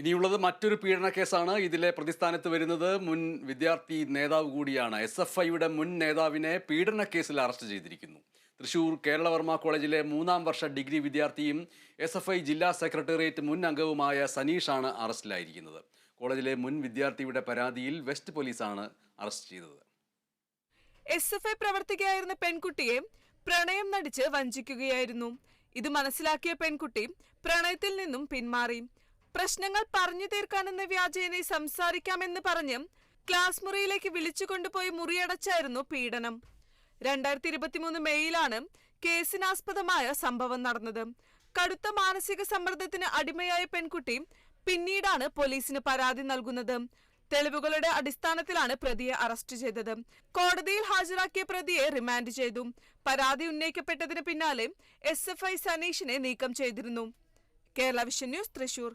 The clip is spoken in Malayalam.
ഇനിയുള്ളത് മറ്റൊരു പീഡന കേസാണ്. ഇതിലെ പ്രതിസ്ഥാനത്ത് വരുന്നത് മുൻ വിദ്യാർത്ഥി നേതാവ് കൂടിയാണ്. എസ് എഫ് ഐയുടെ മുൻ നേതാവിനെ പീഡന കേസിൽ അറസ്റ്റ് ചെയ്തിരിക്കുന്നു. തൃശൂർ കേരളവർമ്മ കോളേജിലെ മൂന്നാം വർഷ ഡിഗ്രി വിദ്യാർത്ഥിയും എസ് എഫ് ഐ ജില്ലാ സെക്രട്ടേറിയറ്റ് മുൻ അംഗവുമായ സനീഷാണ് അറസ്റ്റിലായിരിക്കുന്നത്. കോളേജിലെ മുൻ വിദ്യാർത്ഥിയുടെ പരാതിയിൽ വെസ്റ്റ് പോലീസാണ് അറസ്റ്റ് ചെയ്തത്. എസ് എഫ് ഐ പ്രവർത്തകയായിരുന്ന പെൺകുട്ടിയെ പ്രണയം നടിച്ച് വഞ്ചിക്കുകയായിരുന്നു. ഇത് മനസ്സിലാക്കിയ പെൺകുട്ടി പ്രണയത്തിൽ നിന്നും പിന്മാറി. പ്രശ്നങ്ങൾ പറഞ്ഞു തീർക്കാനെന്ന വ്യാജേനെ സംസാരിക്കാമെന്ന് പറഞ്ഞ് ക്ലാസ് മുറിയിലേക്ക് വിളിച്ചു കൊണ്ടുപോയി മുറിയടച്ചായിരുന്നു പീഡനം. രണ്ടായിരത്തി ഇരുപത്തിമൂന്ന് മെയ്യിലാണ് കേസിനാസ്പദമായ സംഭവം നടന്നത്. കടുത്ത മാനസിക സമ്മർദ്ദത്തിന് അടിമയായ പെൺകുട്ടി പിന്നീടാണ് പോലീസിന് പരാതി നൽകുന്നത്. തെളിവുകളുടെ അടിസ്ഥാനത്തിലാണ് പ്രതിയെ അറസ്റ്റ് ചെയ്തത്. കോടതിയിൽ ഹാജരാക്കിയ പ്രതിയെ റിമാൻഡ് ചെയ്തു. പരാതി ഉന്നയിക്കപ്പെട്ടതിന് പിന്നാലെ എസ് എഫ് ഐ സനീഷിനെ നീക്കം ചെയ്തിരുന്നു. Kerala vision news Thrissur.